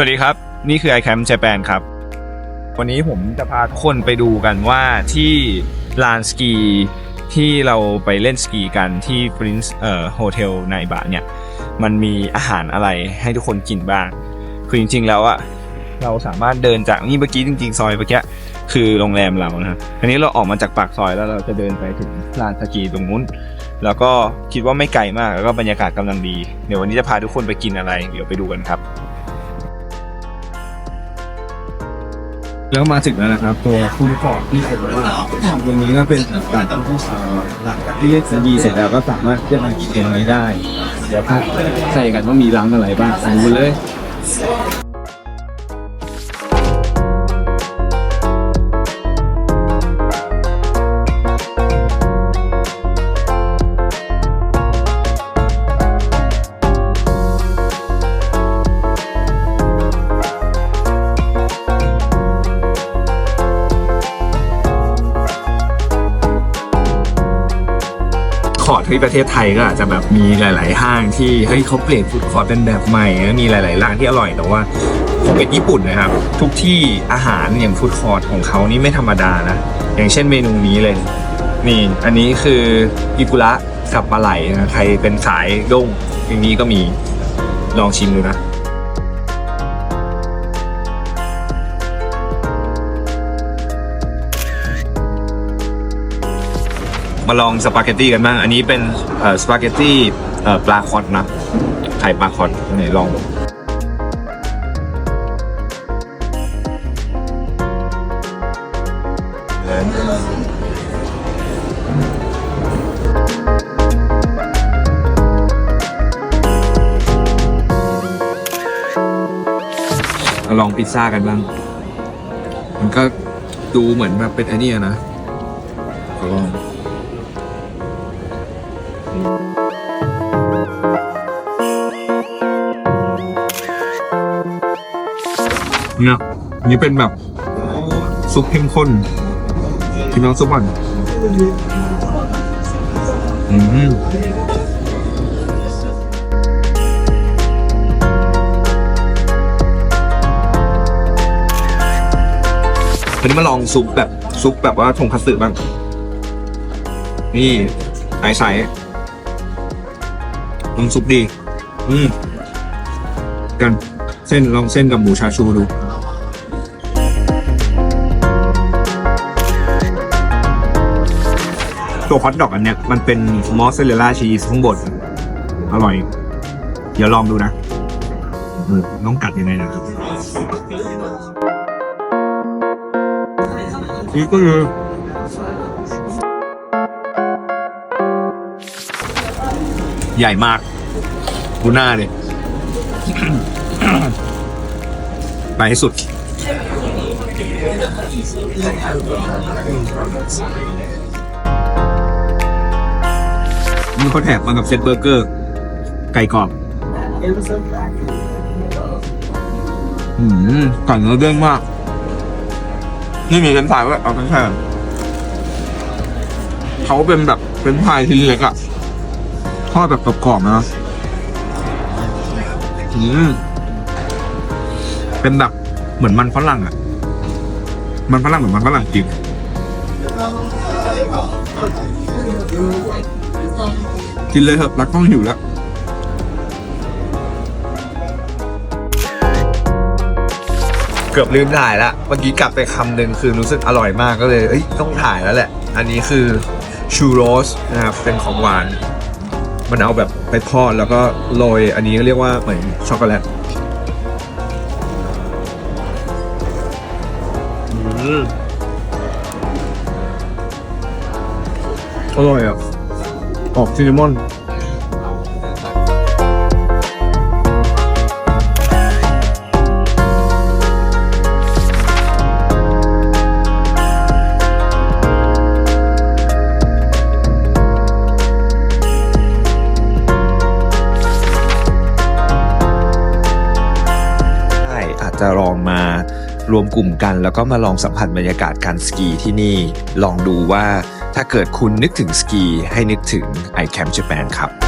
สวัสดีครับ นี่คือ iCamp Japan ครับ วันนี้ผมจะพาทุกคนไปดูกันว่าที่ลานสกีที่เราไปเล่นสกีกันที่ Prince เอ่อโฮเทลในบะเนี่ย มันมีอาหารอะไรให้ทุกคนกินบ้าง คือจริงๆแล้วอะเราสามารถเดินจากนี่เมื่อกี้จริงๆ ซอยเมื่อกี้คือโรงแรมเรานะครับอันนี้เราออกมาจากปากซอยแล้วเราจะเดินไปถึงลานสกีตรงนู้น แล้วก็คิดว่าไม่ไกลมากแล้วก็บรรยากาศกำลังดี เดี๋ยววันนี้จะพาทุกคนไปกินอะไร เดี๋ยวไปดูกันครับ แล้วมาถึงแล้วนะครับ ตัวฟูดคอร์ดที่ผมว่าตรงนี้ก็เป็นการที่ผู้สาวหลังจากที่เล่นสกีเสร็จแล้วก็สามารถจะมากินเองนี้ได้ เดี๋ยวพักใส่กันว่ามีร้านอะไรบ้างไปดูเลย อร์ทที่ประเทศไทยก็อาจจะแบบมีหลาย ๆ ห้างที่เฮ้ยเขาเปลี่ยนฟู้ดคอร์ทเป็นแบบใหม่นะมีหลาย ๆ ร้านที่อร่อยแต่ว่าผมเป็นญี่ปุ่นนะครับ ทุกที่อาหารอย่างฟู้ดคอร์ทของเขานี่ไม่ธรรมดานะ อย่างเช่นเมนูนี้เลย นี่อันนี้คืออิกุระกับปลาไหลนะใครเป็นสายด้งอย่างนี้ก็มีลองชิมดูนะ มาลองสปาเกตตี้กันบ้าง อันนี้เป็นสปาเกตตี้ปลาคอตนะ ไข่ปลาคอตไหนลองดูมาลองพิซซ่ากันบ้าง มันก็ดูเหมือนแบบเป็นไอ้นี่อะนะขอลอง เนี่ยนี่เป็นแบบซุปเข้มข้นกินน้ำซุปก่อนอืมอันนี้มาลองซุปแบบซุปแบบว่าทงคัตสึบ้าง นี่ใสๆ น้ำซุปดี อืมกันเส้นลองเส้นกับหมูชาชูดูตัวฮอทดอกอันเนี้ยมันเป็นมอสซาเรลล่าชีสข้างบนอร่อย เดี๋ยวลองดูนะอืมต้องกัดยังไงนะครับนี่ก็คือ ใหญ่มากดูหน้าเลย ไปให้สุดนี่เขาแถบมากับเซตเบอร์เกอร์ ไก่กรอบอืมไก่เนื้อเด้งมาก นี่มีเฟรนช์ฟรายด้วยเอาเฟรนสายเขาเป็นแบบเฟรนช์ฟรายชิ้นเล็กอะ อดแบบกรอบๆนะอืมเป็นแบบเหมือนมันฝรั่งอะมันฝรั่งเหมือนมันฝรั่งจริงกินเลยเถอะรักต้องหิวแล้วเกือบลืมถ่ายล้วเมื่อกี้กลับไปคำหนึ่งคือรู้สึกอร่อยมากก็เลยเอ้ยต้องถ่ายแล้วแหละ อันนี้คือชูโรสนะครับเป็นของหวาน มันเอาแบบไปทอดแล้วก็โรยอันนี้เรียกว่าเหมือนช็อกโกแลตอืมอร่อยอะออกซินนามอน จะลองมารวมกลุ่มกัน แล้วก็มาลองสัมผัสบรรยากาศการสกีที่นี่ ลองดูว่าถ้าเกิดคุณนึกถึงสกีให้นึกถึง iCamp Japan ครับ